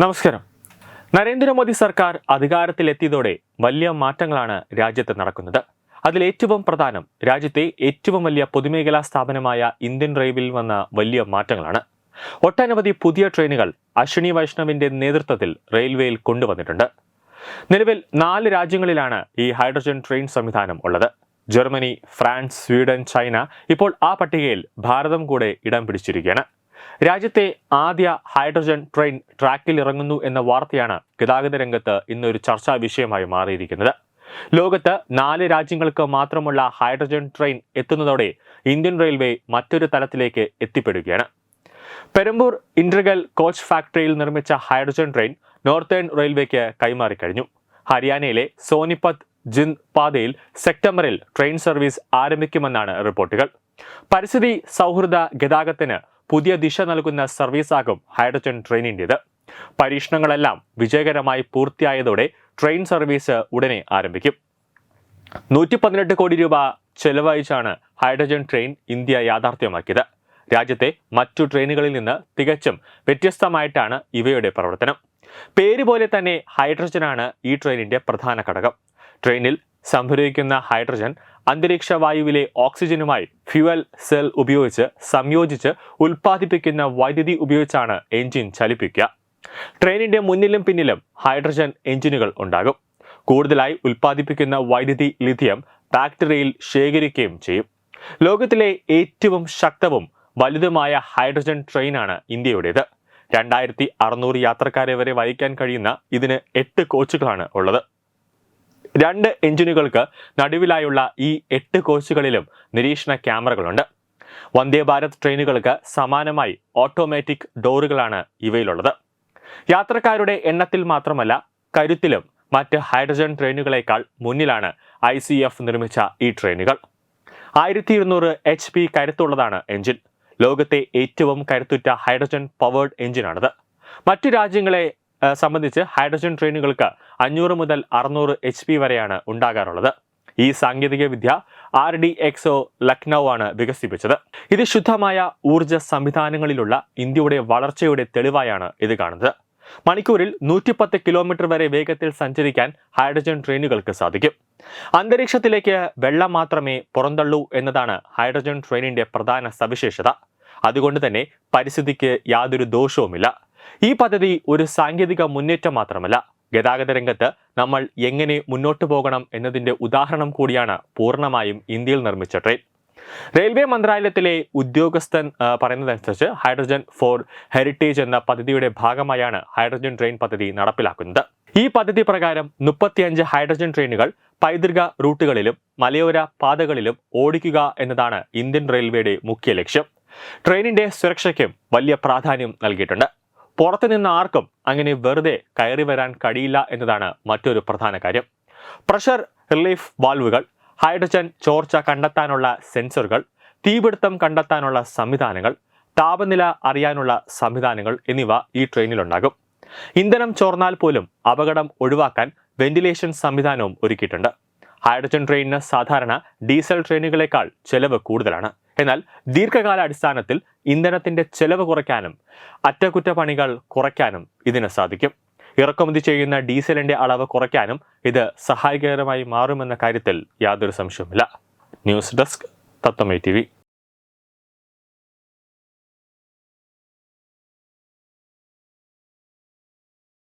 നമസ്കാരം. നരേന്ദ്രമോദി സർക്കാർ അധികാരത്തിലെത്തിയതോടെ വലിയ മാറ്റങ്ങളാണ് രാജ്യത്ത് നടക്കുന്നത്. അതിൽ ഏറ്റവും പ്രധാനം രാജ്യത്തെ ഏറ്റവും വലിയ പൊതുമേഖലാ സ്ഥാപനമായ ഇന്ത്യൻ റെയിൽവേയിൽ വന്ന വലിയ മാറ്റങ്ങളാണ്. ഒട്ടനവധി പുതിയ ട്രെയിനുകൾ അശ്വിനി വൈഷ്ണവിന്റെ നേതൃത്വത്തിൽ റെയിൽവേയിൽ കൊണ്ടുവന്നിട്ടുണ്ട്. നിലവിൽ നാല് രാജ്യങ്ങളിലാണ് ഈ ഹൈഡ്രജൻ ട്രെയിൻ സംവിധാനം ഉള്ളത്. ജർമ്മനി ഫ്രാൻസ് സ്വീഡൻ ചൈന ഇപ്പോൾ ആ പട്ടികയിൽ ഭാരതം കൂടെ ഇടം പിടിച്ചിരിക്കുകയാണ്. രാജ്യത്തെ ആദ്യ ഹൈഡ്രജൻ ട്രെയിൻ ട്രാക്കിൽ ഇറങ്ങുന്നു എന്ന വാർത്തയാണ് ഗതാഗത രംഗത്ത് ഇന്നൊരു ചർച്ചാ വിഷയമായി മാറിയിരിക്കുന്നത്. ലോകത്ത് നാല് രാജ്യങ്ങൾക്ക് മാത്രമുള്ള ഹൈഡ്രജൻ ട്രെയിൻ എത്തുന്നതോടെ ഇന്ത്യൻ റെയിൽവേ മറ്റൊരു തലത്തിലേക്ക് എത്തിപ്പെടുകയാണ്. പെരമ്പൂർ ഇൻട്രഗൽ കോച്ച് ഫാക്ടറിയിൽ നിർമ്മിച്ച ഹൈഡ്രജൻ ട്രെയിൻ നോർത്തേൺ റെയിൽവേക്ക് കൈമാറിക്കഴിഞ്ഞു ഹരിയാനയിലെ സോനിപത് ജിന്ദ് പാതയിൽ സെപ്റ്റംബറിൽ ട്രെയിൻ സർവീസ് ആരംഭിക്കുമെന്നാണ് റിപ്പോർട്ടുകൾ. പരിസ്ഥിതി സൗഹൃദ ഗതാഗതത്തിന് പുതിയ ദിശ നൽകുന്ന സർവീസാകും ഹൈഡ്രജൻ ട്രെയിനിന്റേത് പരീക്ഷണങ്ങളെല്ലാം വിജയകരമായി പൂർത്തിയായതോടെ ട്രെയിൻ സർവീസ് ഉടനെ ആരംഭിക്കും. നൂറ്റി പതിനെട്ട് കോടി രൂപ ചെലവഴിച്ചാണ് ഹൈഡ്രജൻ ട്രെയിൻ ഇന്ത്യ യാഥാർത്ഥ്യമാക്കിയത്. രാജ്യത്തെ മറ്റു ട്രെയിനുകളിൽ നിന്ന് തികച്ചും വ്യത്യസ്തമായിട്ടാണ് ഇവയുടെ പ്രവർത്തനം. പേര് പോലെ തന്നെ ഹൈഡ്രജനാണ് ഈ ട്രെയിനിന്റെ പ്രധാന ഘടകം. ട്രെയിനിൽ സംഭരിക്കുന്ന ഹൈഡ്രജൻ അന്തരീക്ഷ വായുവിലെ ഓക്സിജനുമായി ഫ്യുവൽ സെൽ ഉപയോഗിച്ച് സംയോജിച്ച് ഉൽപ്പാദിപ്പിക്കുന്ന വൈദ്യുതി ഉപയോഗിച്ചാണ് എഞ്ചിൻ ചലിപ്പിക്കുക. ട്രെയിനിന്റെ മുന്നിലും പിന്നിലും ഹൈഡ്രജൻ എഞ്ചിനുകൾ ഉണ്ടാകും. കൂടുതലായി ഉൽപ്പാദിപ്പിക്കുന്ന വൈദ്യുതി ലിഥിയം ബാക്ടീരിയയിൽ ശേഖരിക്കുകയും ചെയ്യും. ലോകത്തിലെ ഏറ്റവും ശക്തവും വലുതുമായ ഹൈഡ്രജൻ ട്രെയിനാണ് ഇന്ത്യയുടേത്. രണ്ടായിരത്തി അറുന്നൂറ് യാത്രക്കാരെ വരെ വഹിക്കാൻ കഴിയുന്ന ഇതിന് എട്ട് കോച്ചുകളാണ് ഉള്ളത്. രണ്ട് എഞ്ചിനുകൾക്ക് നടുവിലായുള്ള ഈ എട്ട് കോച്ചുകളിലും നിരീക്ഷണ ക്യാമറകളുണ്ട്. വന്ദേ ഭാരത് ട്രെയിനുകൾക്ക് സമാനമായി ഓട്ടോമാറ്റിക് ഡോറുകളാണ് ഇവയിലുള്ളത്. യാത്രക്കാരുടെ എണ്ണത്തിൽ മാത്രമല്ല കരുത്തിലും മറ്റ് ഹൈഡ്രജൻ ട്രെയിനുകളേക്കാൾ മുന്നിലാണ് ഐ സി എഫ് നിർമ്മിച്ച ഈ ട്രെയിനുകൾ. ആയിരത്തി ഇരുന്നൂറ് എച്ച് പി കരുത്തുള്ളതാണ് എഞ്ചിൻ. ലോകത്തെ ഏറ്റവും കരുത്തുറ്റ ഹൈഡ്രജൻ പവേർഡ് എഞ്ചിനാണിത്. മറ്റു രാജ്യങ്ങളെ സംബന്ധിച്ച് ഹൈഡ്രജൻ ട്രെയിനുകൾക്ക് അഞ്ഞൂറ് മുതൽ അറുന്നൂറ് എച്ച് പി വരെയാണ് ഉണ്ടാകാറുള്ളത്. ഈ സാങ്കേതിക വിദ്യ ആർ ഡി എക്സോ ലക്നൗ ആണ് വികസിപ്പിച്ചത്. ഇത് ശുദ്ധമായ ഊർജ സംവിധാനങ്ങളിലുള്ള ഇന്ത്യയുടെ വളർച്ചയുടെ തെളിവായാണ് ഇത് കാണുന്നത്. മണിക്കൂറിൽ നൂറ്റിപ്പത്ത് കിലോമീറ്റർ വരെ വേഗത്തിൽ സഞ്ചരിക്കാൻ ഹൈഡ്രജൻ ട്രെയിനുകൾക്ക് സാധിക്കും. അന്തരീക്ഷത്തിലേക്ക് വെള്ളം മാത്രമേ പുറന്തള്ളൂ എന്നതാണ് ഹൈഡ്രജൻ ട്രെയിനിന്റെ പ്രധാന സവിശേഷത. അതുകൊണ്ട് തന്നെ പരിസ്ഥിതിക്ക് യാതൊരു ദോഷവുമില്ല. ഈ പദ്ധതി ഒരു സാങ്കേതിക മുന്നേറ്റം മാത്രമല്ല. ഗതാഗത രംഗത്ത് നമ്മൾ എങ്ങനെ മുന്നോട്ടു പോകണം എന്നതിന്റെ ഉദാഹരണം കൂടിയാണ് പൂർണമായും ഇന്ത്യയിൽ നിർമ്മിച്ച ട്രെയിൻ. റെയിൽവേ മന്ത്രാലയത്തിലെ ഉദ്യോഗസ്ഥൻ പറയുന്നതനുസരിച്ച് ഹൈഡ്രജൻ ഫോർ ഹെറിറ്റേജ് എന്ന പദ്ധതിയുടെ ഭാഗമായാണ് ഹൈഡ്രജൻ ട്രെയിൻ പദ്ധതി നടപ്പിലാക്കുന്നത്. ഈ പദ്ധതി പ്രകാരം മുപ്പത്തിയഞ്ച് ഹൈഡ്രജൻ ട്രെയിനുകൾ പൈതൃക റൂട്ടുകളിലും മലയോര പാതകളിലും ഓടിക്കുക എന്നതാണ് ഇന്ത്യൻ റെയിൽവേയുടെ മുഖ്യ ലക്ഷ്യം. ട്രെയിനിന്റെ സുരക്ഷയ്ക്കും വലിയ പ്രാധാന്യം നൽകിയിട്ടുണ്ട്. പുറത്തുനിന്ന് ആർക്കും അങ്ങനെ വെറുതെ കയറി വരാൻ കഴിയില്ല എന്നതാണ് മറ്റൊരു പ്രധാന കാര്യം. പ്രഷർ റിലീഫ് വാൽവുകൾ ഹൈഡ്രജൻ ചോർച്ച കണ്ടെത്താനുള്ള സെൻസറുകൾ തീപിടുത്തം കണ്ടെത്താനുള്ള സംവിധാനങ്ങൾ താപനില അറിയാനുള്ള സംവിധാനങ്ങൾ എന്നിവ ഈ ട്രെയിനിലുണ്ടാകും ഇന്ധനം ചോർന്നാൽ പോലും അപകടം ഒഴിവാക്കാൻ വെന്റിലേഷൻ സംവിധാനവും ഒരുക്കിയിട്ടുണ്ട്. ഹൈഡ്രജൻ ട്രെയിനിന് സാധാരണ ഡീസൽ ട്രെയിനുകളേക്കാൾ ചെലവ് കൂടുതലാണ്. എന്നാൽ ദീർഘകാലാടിസ്ഥാനത്തിൽ ഇന്ധനത്തിന്റെ ചെലവ് കുറയ്ക്കാനും അറ്റകുറ്റപ്പണികൾ കുറയ്ക്കാനും ഇതിന് സാധിക്കും. ഇറക്കുമതി ചെയ്യുന്ന ഡീസലിന്റെ അളവ് കുറയ്ക്കാനും ഇത് സഹായകരമായി മാറുമെന്ന കാര്യത്തിൽ യാതൊരു സംശയവുമില്ല. News desk തത്വമേ T